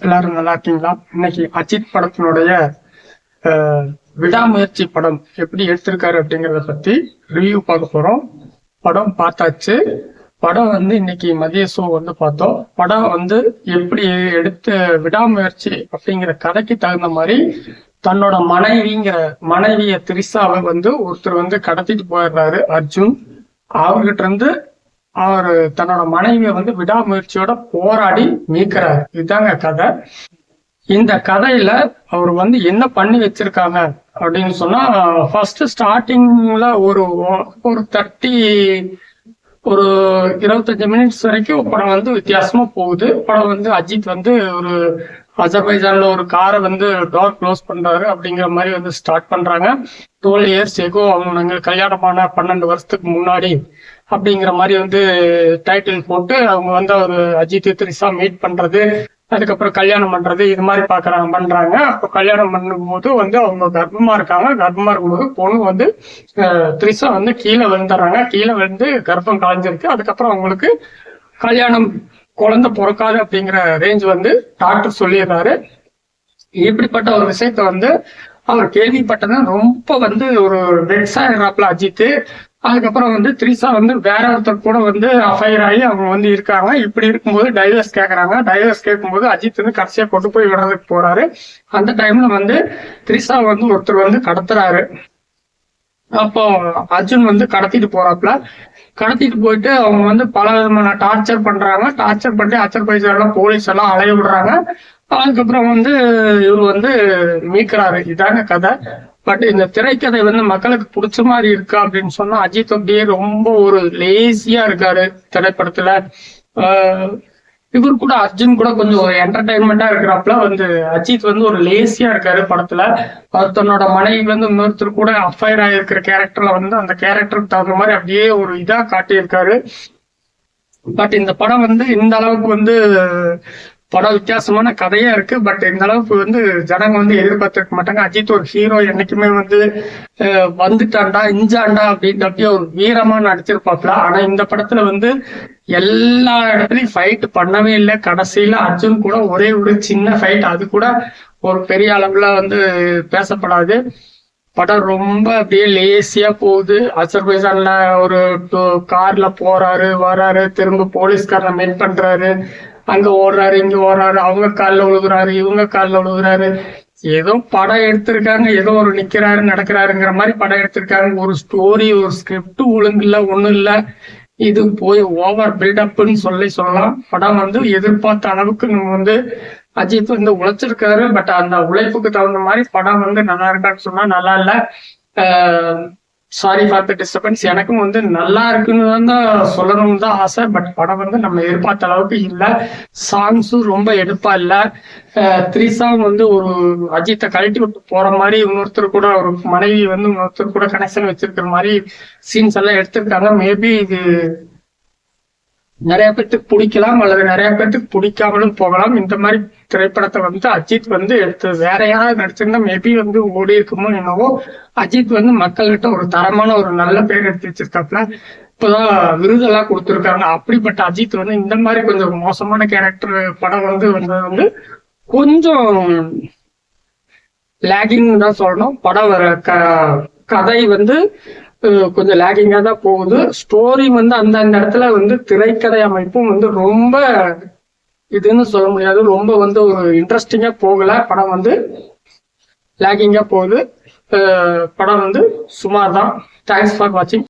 எல்லாரும் நல்லா இருக்கீங்களா இன்னைக்கு அஜித் படத்தினுடைய அஹ், விடாமுயற்சி படம் எப்படி எடுத்திருக்காரு அப்படிங்கறத பத்தி ரிவ்யூ பார்க்க போறோம். படம் பார்த்தாச்சு. படம் வந்து இன்னைக்கு மதிய ஷோ வந்து பார்த்தோம். படம் வந்து எப்படி எடுத்த விடாமுயற்சி அப்படிங்கிற கதைக்கு தகுந்த மாதிரி தன்னோட மனைவிங்கிற மனைவிய திரிசாவை வந்து ஒருத்தர் வந்து கடத்திட்டு போயிடுறாரு அர்ஜுன். அவர்கிட்ட இருந்து அவர் தன்னோட மனைவியை வந்து விடாமுயற்சியோட போராடி மீக்கிறார் இதுதாங்க கதை. இந்த கதையில அவர் வந்து என்ன பண்ணி வச்சிருக்காங்க அப்படின்னு சொன்னா ஃபர்ஸ்ட் ஸ்டார்டிங்ல ஒரு ஒரு தேர்ட்டி ஒரு இருபத்தஞ்சு மினிட்ஸ் வரைக்கும் படம் வந்து வித்தியாசமா போகுது. படம் வந்து அஜித் வந்து ஒரு அஜர்பைஜான்ல ஒரு காரை வந்து டோர் க்ளோஸ் பண்றாரு அப்படிங்கிற மாதிரி வந்து ஸ்டார்ட் பண்றாங்க. டுவெல் இயர்ஸ் எகோ அவங்க நாங்கள் கல்யாணமான பன்னெண்டு வருஷத்துக்கு முன்னாடி அப்படிங்கிற மாதிரி வந்து டைட்டில் போட்டு அவங்க வந்து ஒரு அஜித் த்ரிஷா மீட் பண்றது அதுக்கப்புறம் கல்யாணம் பண்றது இது மாதிரி பாக்குறாங்க பண்றாங்க. அப்போ கல்யாணம் பண்ணும்போது வந்து அவங்க கர்ப்பமா இருக்காங்க. கர்ப்பமா இருக்கும்போது பொண்ணு வந்து அஹ், த்ரிஷா வந்து கீழே விழுந்துடுறாங்க. கீழே விழுந்து கர்ப்பம் கலைஞ்சிருக்கு அதுக்கப்புறம் அவங்களுக்கு கல்யாணம் குழந்தை பிறக்காது அப்படிங்கிற ரேஞ்ச் வந்து டாக்டர் சொல்லிடுறாரு. இப்படிப்பட்ட ஒரு விஷயத்த வந்து அவர் கேள்விப்பட்டது ரொம்ப வந்து ஒரு வெக்ஸ் அஜித்து. அஜித் அதுக்கப்புறம் வந்து த்ரிஷா வந்து வேற ஒருத்தர் கூட வந்து அஃபயர் ஆகி அவங்க வந்து இருக்காங்க. இப்படி இருக்கும்போது டைவர்ஸ் கேட்கறாங்க டைவர்ஸ் கேட்கும்போது அஜித் வந்து கடைசியா கொண்டு போய் விடுறதுக்கு போறாரு. அந்த டைம்ல வந்து த்ரிஷா வந்து ஒருத்தர் வந்து கடத்துறாரு. அப்போ அர்ஜுன் வந்து கடத்திட்டு போறாப்புல கடத்திட்டு போயிட்டு அவங்க வந்து பல விதமான டார்ச்சர் பண்றாங்க டார்ச்சர் பண்ணி எல்லாம் போலீஸ் எல்லாம் அலைய விடுறாங்க. அதுக்கப்புறம் வந்து இவர் வந்து மீட்கிறாரு. இதாங்க கதை. பட் இந்த திரைக்கதை வந்து மக்களுக்கு பிடிச்ச மாதிரி இருக்கா அப்படின்னு சொன்னா அஜித் அப்படியே ரொம்ப ஒரு லேசியா இருக்காரு திரைப்படத்துல. ஆஹ் இவர் கூட அர்ஜுன் கூட கொஞ்சம் ஒரு என்டர்டைன்மெண்டா இருக்கிறப்பல வந்து அஜித் வந்து ஒரு லேசியா இருக்காரு படத்துல. அவர் தன்னோட மனைவி வந்து இன்னொருத்தர் கூட அஃபயர் ஆகிருக்கிற கேரக்டர்ல வந்து அந்த கேரக்டருக்கு தகுந்த மாதிரி அப்படியே ஒரு இதா காட்டியிருக்காரு. பட் இந்த படம் வந்து இந்த அளவுக்கு வந்து படம் வித்தியாசமான கதையா இருக்கு. பட் இந்த அளவுக்கு வந்து ஜனங்க வந்து எதிர்பார்த்திருக்க மாட்டாங்க. அஜித் ஒரு ஹீரோ என்னைக்குமே வந்து வந்துட்டாண்டா இஞ்சாண்டா அப்படின்னு அப்படியே ஒரு வீரமா நடிச்சிருப்பாப்ல. ஆனா இந்த படத்துல வந்து எல்லா இடத்துலயும் ஃபைட் பண்ணவே இல்லை. கடைசியில அர்ஜுன் கூட ஒரே ஒரு சின்ன ஃபைட் அது கூட ஒரு பெரிய அளவுல வந்து பேசப்படாது. படம் ரொம்ப அப்படியே லேசியா போகுது. அசர்பைசான்ல ஒரு கார்ல போறாரு வராரு திரும்ப போலீஸ்காரனை மீட் பண்றாரு. அங்க ஓடுறாரு இங்க ஓடுறாரு அவங்க கால்ல விழுகுறாரு இவங்க கால்ல விழுகுறாரு ஏதோ படம் எடுத்திருக்காங்க ஏதோ ஒரு நிக்கிறாரு நடக்கிறாருங்கிற மாதிரி படம் எடுத்திருக்காங்க. ஒரு ஸ்டோரி ஒரு ஸ்கிரிப்ட் ஒழுங்கில்ல ஒண்ணும் இல்ல. இது போய் ஓவர் பில்டப்னு சொல்லி சொல்லலாம். படம் வந்து எதிர்பார்த்த அளவுக்கு நம்ம வந்து அஜித் வந்து உழைச்சிருக்காரு. பட் அந்த உழைப்புக்கு தகுந்த மாதிரி படம் வந்து நல்லா இருக்கான்னு சொன்னா நல்லா இல்ல. சாரி ஃபார் த டிஸ்டர்பன்ஸ் எனக்கும் வந்து நல்லா இருக்குன்னு தான் சொல்லணும்னு தான் ஆசை. பட் படம் வந்து நம்ம எதிர்பார்த்த அளவுக்கு இல்லை. சாங்ஸும் ரொம்ப எடுப்பா இல்லை. த்ரீ சாங் வந்து ஒரு அஜித்தை கழட்டி விட்டு போற மாதிரி இன்னொருத்தர் கூட ஒரு மனைவி வந்து இன்னொருத்தர் கூட கனெக்ஷன் வச்சிருக்கிற மாதிரி சீன்ஸ் எல்லாம் எடுத்திருக்காங்க. மேபி இது நிறைய பேர்த்துக்கு பிடிக்கலாம் அல்லது நிறைய பேர்த்துக்கு பிடிக்காமலும் போகலாம். இந்த மாதிரி திரைப்படத்தை வந்து அஜித் வந்து எடுத்து வேற யாராவது நடிச்சிருந்தா மேபி வந்து ஓடி இருக்குமோ என்னவோ அஜித் வந்து மக்கள்கிட்ட ஒரு தரமான ஒரு நல்ல பேர் எடுத்து வச்சிருக்காப்ல இப்போதான் விருதெல்லாம் கொடுத்துருக்காங்க. அப்படிப்பட்ட அஜித் வந்து இந்த மாதிரி கொஞ்சம் மோசமான கேரக்டர் படம் வந்து வந்தது வந்து கொஞ்சம் லேகிங் தான் சொல்லணும். படம் வர க கதை வந்து கொஞ்சம் லேகிங்கா தான் போகுது. ஸ்டோரி வந்து அந்தந்த இடத்துல வந்து திரைக்கதை அமைப்பும் வந்து ரொம்ப இதுன்னு சொல்ல முடியாது. ரொம்ப வந்து ஒரு இன்ட்ரெஸ்டிங்கா போகல. படம் வந்து லேகிங்கா போகுது. படம் வந்து சுமார் தான் தேங்க்ஸ் ஃபார் வாட்சிங்